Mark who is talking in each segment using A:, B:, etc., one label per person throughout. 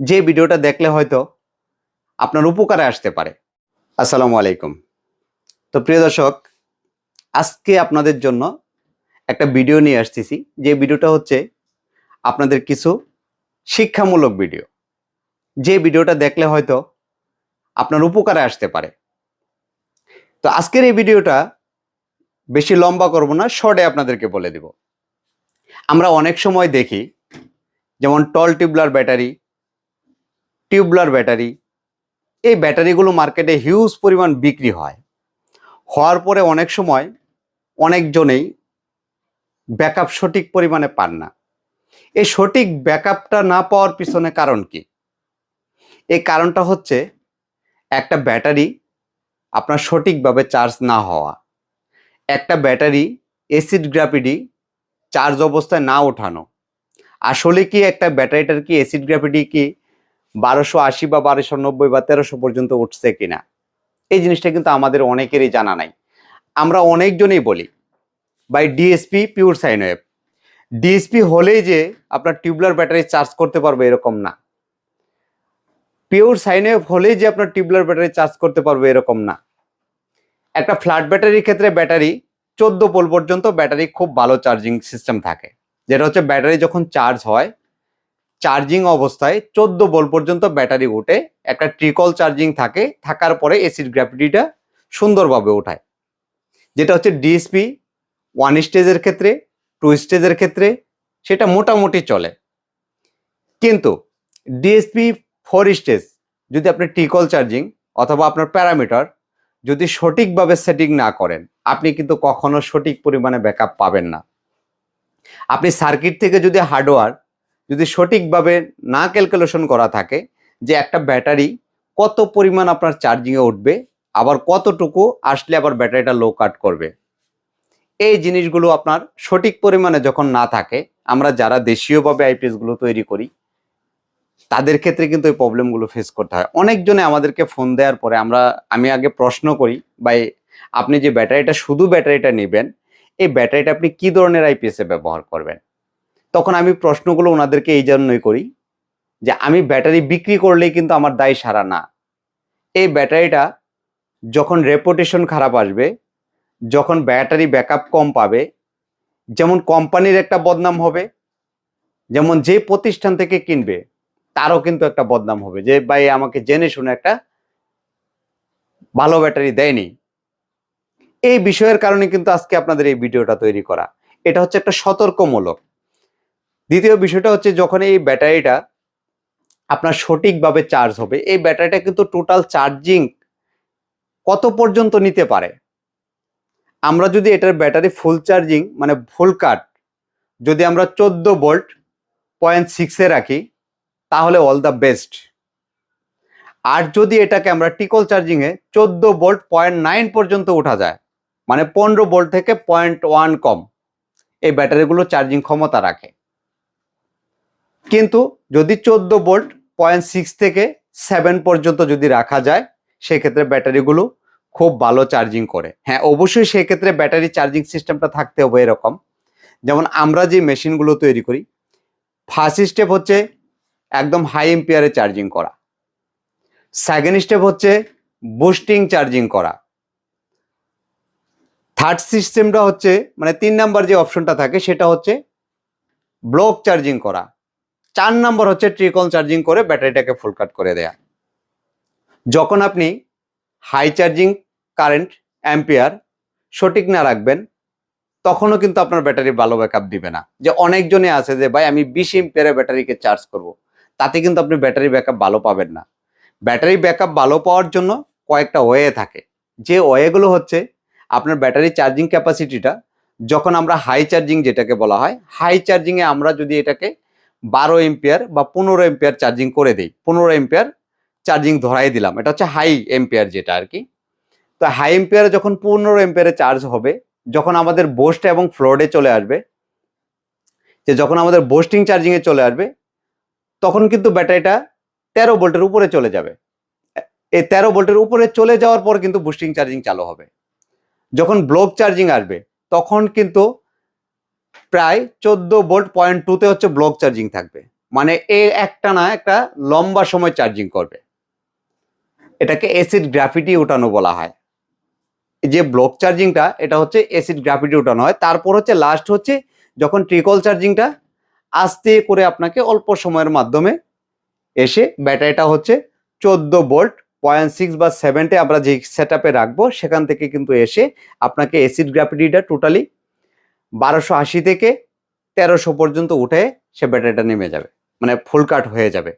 A: যে ভিডিওটা দেখলে হয়তো আপনার উপকারে আসতে পারে। আসসালামু আলাইকুম। তো প্রিয় দর্শক, আজকে আপনাদের জন্য একটা ভিডিও নিয়ে আসতেছি। যে ভিডিওটা হচ্ছে আপনাদের কিছু শিক্ষামূলক ভিডিও। যে ভিডিওটা দেখলে হয়তো আপনার উপকারে আসতে পারে। তো আজকের এই ভিডিওটা বেশি লম্বা করব না, শর্টে আপনাদেরকে বলে দেব। আমরা অনেক সময় দেখি, যেমন tall tubular battery tubular battery. এই ব্যাটারিগুলো মার্কেটে হিউজ পরিমাণ বিক্রি হয়। হওয়ার পরে অনেক সময় অনেকজনেই ব্যাকআপ সঠিক পরিমাণে পান না। এই সঠিক ব্যাকআপটা না পাওয়ার পিছনে কারণ কি? এই কারণটা হচ্ছে একটা ব্যাটারি আপনার সঠিকভাবে চার্জ না হওয়া। একটা ব্যাটারি এসিড গ্রাফিডি চার্জ অবস্থায় না ওঠানো। আসলে কি একটা ব্যাটারিটার কি এসিড গ্রাফিডি কি বারোশো আশি বা বারোশো নব্বই বা তেরোশো পর্যন্ত উঠছে কিনা? এই জিনিসটা কিন্তু আমাদের অনেকেরই জানা নাই। আমরা অনেকজনেই বলি buy DSP pure sine wave DSP হলেই যে আপনার টিউবলার ব্যাটারি চার্জ করতে পারবে এরকম না। পিওর সাইন ওয়েভ হলেই যে আপনার টিউবলার ব্যাটারি চার্জ করতে পারবে এরকম না। একটা ফ্ল্যাট ব্যাটারির ক্ষেত্রে ব্যাটারি চোদ্দ পোল পর্যন্ত ব্যাটারি খুব ভালো চার্জিং সিস্টেম থাকে। যেটা হচ্ছে ব্যাটারি যখন চার্জ হয় চার্জিং অবস্থায় চোদ্দ বল পর্যন্ত ব্যাটারি ওঠে। একটা ট্রিকল চার্জিং থাকে, থাকার পরে এসিড গ্র্যাভিটিটা সুন্দরভাবে ওঠায়। যেটা হচ্ছে ডিএসপি ওয়ান স্টেজের ক্ষেত্রে টু স্টেজের ক্ষেত্রে, সেটা মোটামুটি চলে। কিন্তু ডিএসপি ফোর স্টেজ যদি আপনি ট্রিকল চার্জিং অথবা আপনার প্যারামিটার যদি সঠিকভাবে সেটিং না করেন, আপনি কিন্তু কখনো সঠিক পরিমাণে ব্যাকআপ পাবেন না। আপনি সার্কিট থেকে যদি হার্ডওয়্যার যদি সঠিকভাবে না ক্যালকুলেশন করা থাকে যে একটা ব্যাটারি কত পরিমাণ আপনার চার্জিংয়ে উঠবে, আবার কতটুকু আসলে আবার ব্যাটারিটা লো কাট করবে। এই জিনিসগুলো আপনার সঠিক পরিমাণে যখন না থাকে, আমরা যারা দেশীয়ভাবে আইপিএসগুলো তৈরি করি, তাদের ক্ষেত্রে কিন্তু এই প্রবলেমগুলো ফেস করতে হয়। অনেকজনে আমাদেরকে ফোন দেওয়ার পরে আমরা, আমি আগে প্রশ্ন করি বা আপনি যে ব্যাটারিটা, শুধু ব্যাটারিটা নেবেন, এই ব্যাটারিটা আপনি কি ধরনের আইপিএসে ব্যবহার করবেন? তখন আমি প্রশ্নগুলো ওনাদেরকে এই জন্যই করি যে আমি ব্যাটারি বিক্রি করলেই কিন্তু আমার দায় সারা না। এই ব্যাটারিটা যখন রেপুটেশন খারাপ আসবে, যখন ব্যাটারি ব্যাকআপ কম পাবে, যেমন কোম্পানির একটা বদনাম হবে, যেমন যে প্রতিষ্ঠান থেকে কিনবে, তারও কিন্তু একটা বদনাম হবে যে, ভাই, আমাকে জেনে শুনে একটা ভালো ব্যাটারি দেয়নি। এই বিষয়ের কারণে কিন্তু আজকে আপনাদের এই ভিডিওটা তৈরি করা। এটা হচ্ছে একটা সতর্কমূলক। দ্বিতীয় বিষয়টা হচ্ছে যখন এই ব্যাটারিটা আপনার সঠিকভাবে চার্জ হবে, এই ব্যাটারিটা কিন্তু টোটাল চার্জিং কত পর্যন্ত নিতে পারে? আমরা যদি এটার ব্যাটারি ফুল চার্জিং মানে ফুল কাট যদি আমরা চোদ্দ ভোল্ট পয়েন্ট সিক্সে রাখি, তাহলে অল দ্য বেস্ট আর যদি এটাকে আমরা টিকল চার্জিংয়ে চোদ্দ ভোল্ট পয়েন্ট নাইন পর্যন্ত ওঠা যায় মানে পনেরো ভোল্ট থেকে পয়েন্ট ওয়ান কম, এই ব্যাটারিগুলো চার্জিং ক্ষমতা রাখে। কিন্তু যদি চোদ্দ ভোল্ট পয়েন্ট সিক্স থেকে সেভেন পর্যন্ত যদি রাখা যায়, সেক্ষেত্রে ব্যাটারিগুলো খুব ভালো চার্জিং করে। হ্যাঁ অবশ্যই সেক্ষেত্রে ব্যাটারি চার্জিং সিস্টেমটা থাকতে হবে এরকম। যেমন আমরা যে মেশিনগুলো তৈরি করি ফার্স্ট স্টেপ হচ্ছে একদম হাই এম্পিয়ারে চার্জিং করা। সেকেন্ড স্টেপ হচ্ছে বুস্টিং চার্জিং করা। থার্ড সিস্টেমটা হচ্ছে মানে তিন নাম্বার যে অপশনটা থাকে, সেটা হচ্ছে ব্লক চার্জিং করা। চার নম্বর হচ্ছে ট্রিকল চার্জিং করে ব্যাটারিটাকে ফুল কাট করে দেয়া। যখন আপনি হাই চার্জিং কারেন্ট অ্যাম্পিয়ার সঠিক না রাখবেন, তখনও কিন্তু আপনার ব্যাটারি ভালো ব্যাকআপ দিবে না। যে অনেকজনে আছে যে, ভাই, আমি বিশ এম্পিয়ারে ব্যাটারিকে চার্জ করব। তাতে কিন্তু আপনি ব্যাটারি ব্যাকআপ ভালো পাবেন না। ব্যাটারি ব্যাকআপ ভালো পাওয়ার জন্য কয়েকটা ওয়ে থাকে। যে ওয়েগুলো হচ্ছে, আপনার ব্যাটারি চার্জিং ক্যাপাসিটিটা যখন আমরা হাই চার্জিং যেটাকে বলা হয় হাই চার্জিংয়ে আমরা যদি এটাকে বারো এম্পিয়ার বা পনেরো এম্পিয়ার চার্জিং করে দিই। পনেরো এম্পিয়ার চার্জিং ধরাই দিলাম। এটা হচ্ছে হাই এম্পিয়ার যেটা আর কি। তো হাই এম্পিয়ারে যখন পনেরো এম্পিয়ারে চার্জ হবে, যখন আমাদের বোস্ট এবং ফ্লোডে চলে আসবে, যে যখন আমাদের বোস্টিং চার্জিংয়ে চলে আসবে, তখন কিন্তু ব্যাটারিটা তেরো ভোল্টের উপরে চলে যাবে। এই তেরো ভোল্টের উপরে চলে যাওয়ার পর কিন্তু বুস্টিং চার্জিং চালু হবে। যখন ব্লক চার্জিং আসবে, তখন কিন্তু প্রায় চোদ্দ ভোল্ট পয়েন্ট টুতে হচ্ছে ব্লক চার্জিং থাকবে। মানে এ একটা না, একটা লম্বা সময় চার্জিং করবে। এটাকে অ্যাসিড গ্রাফিটি উঠানো বলা হয়। যে ব্লক চার্জিংটা এটা হচ্ছে অ্যাসিড গ্রাফিটি উঠানো হয়। তারপর হচ্ছে লাস্ট হচ্ছে যখন ট্রিকল চার্জিংটা আস্তে করে আপনাকে অল্প সময়ের মাধ্যমে এসে ব্যাটারিটা হচ্ছে চোদ্দ ভোল্ট পয়েন্ট সিক্স বা সেভেনটে আমরা যে সেট রাখব, সেখান থেকে কিন্তু এসে আপনাকে অ্যাসিড গ্রাফিটিটা টোটালি বারোশো আশি থেকে তেরোশো পর্যন্ত উঠে সে ব্যাটারিটা নেমে যাবে মানে ফুল কাট হয়ে যাবে।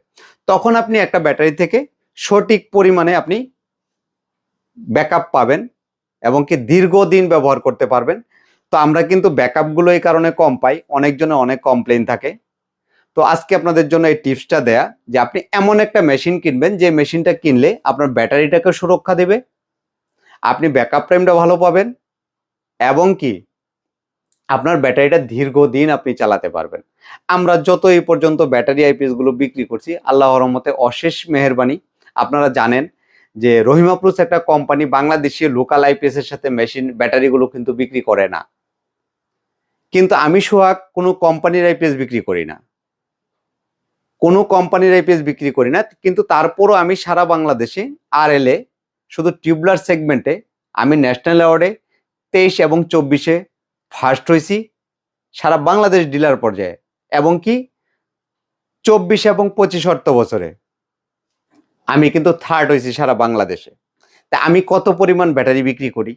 A: তখন আপনি একটা ব্যাটারি থেকে সঠিক পরিমাণে আপনি ব্যাকআপ পাবেন এবং কি দীর্ঘদিন ব্যবহার করতে পারবেন। তো আমরা কিন্তু ব্যাকআপগুলো এই কারণে কম পাই অনেকজনের অনেক কমপ্লেন থাকে। তো আজকে আপনাদের জন্য এই টিপসটা দেয়া যে আপনি এমন একটা মেশিন কিনবেন, যে মেশিনটা কিনলে আপনার ব্যাটারিটাকে সুরক্ষা দেবে, আপনি ব্যাকআপ টাইমটা ভালো পাবেন এবং কি আপনার ব্যাটারিটা দীর্ঘদিন আপনি চালাতে পারবেন। আমরা যত এই পর্যন্ত ব্যাটারি আইপিএসগুলো বিক্রি করছি, আল্লাহর রহমতে অশেষ মেহেরবানি। আপনারা জানেন যে রহিমা প্লুস একটা কোম্পানি বাংলাদেশি লোকাল আইপিএস এর সাথে মেশিন ব্যাটারিগুলো কিন্তু বিক্রি করে না। কিন্তু আমি সোহাগ, কোনো কোম্পানির আইপিএস বিক্রি করি না। কোনো কোম্পানির আইপিএস বিক্রি করি না, কিন্তু তারপরও আমি সারা বাংলাদেশে আর এলে শুধু টিউবলার সেগমেন্টে আমি ন্যাশনাল অ্যাওয়ার্ডে তেইশ এবং চব্বিশে ফার্স্ট হয়েছি সারা বাংলাদেশ ডিলার পর্যায়ে এবং কি চব্বিশ এবং পঁচিশ অর্থ বছরে। আমি কিন্তু থার্ড হয়েছি সারা বাংলাদেশে। তা আমি কত পরিমাণ ব্যাটারি বিক্রি করি?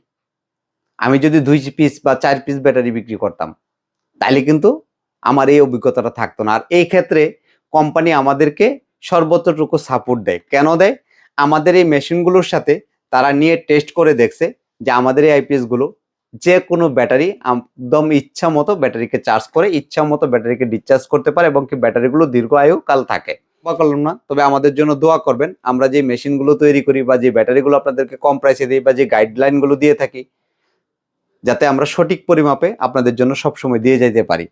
A: আমি যদি দুই পিস বা চার পিস ব্যাটারি বিক্রি করতাম তাহলে কিন্তু আমার এই অভিজ্ঞতাটা থাকতো না। আর এই ক্ষেত্রে কোম্পানি আমাদেরকে সর্বত্রটুকু সাপোর্ট দেয়। কেন দেয়? আমাদের এই মেশিনগুলোর সাথে তারা নিয়ে টেস্ট করে দেখছে যে আমাদের এই আইপিএসগুলো যে কোনো ব্যাটারি একদম ইচ্ছা মতো ব্যাটারিকে চার্জ করে, ইচ্ছা মতো ব্যাটারিকে ডিসচার্জ করতে পারে এবং কি ব্যাটারিগুলো দীর্ঘ আয়ু কাল থাকে। বা করলাম না, তবে আমাদের জন্য দোয়া করবেন। আমরা যে মেশিনগুলো তৈরি করি বা যে ব্যাটারিগুলো আপনাদেরকে কম প্রাইসে দিই বা যে গাইডলাইনগুলো দিয়ে থাকি, যাতে আমরা সঠিক পরিমাপে আপনাদের জন্য সবসময় দিয়ে যাইতে পারি।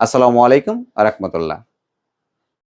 A: আসসালামু আলাইকুম আ রহমতুল্লাহ।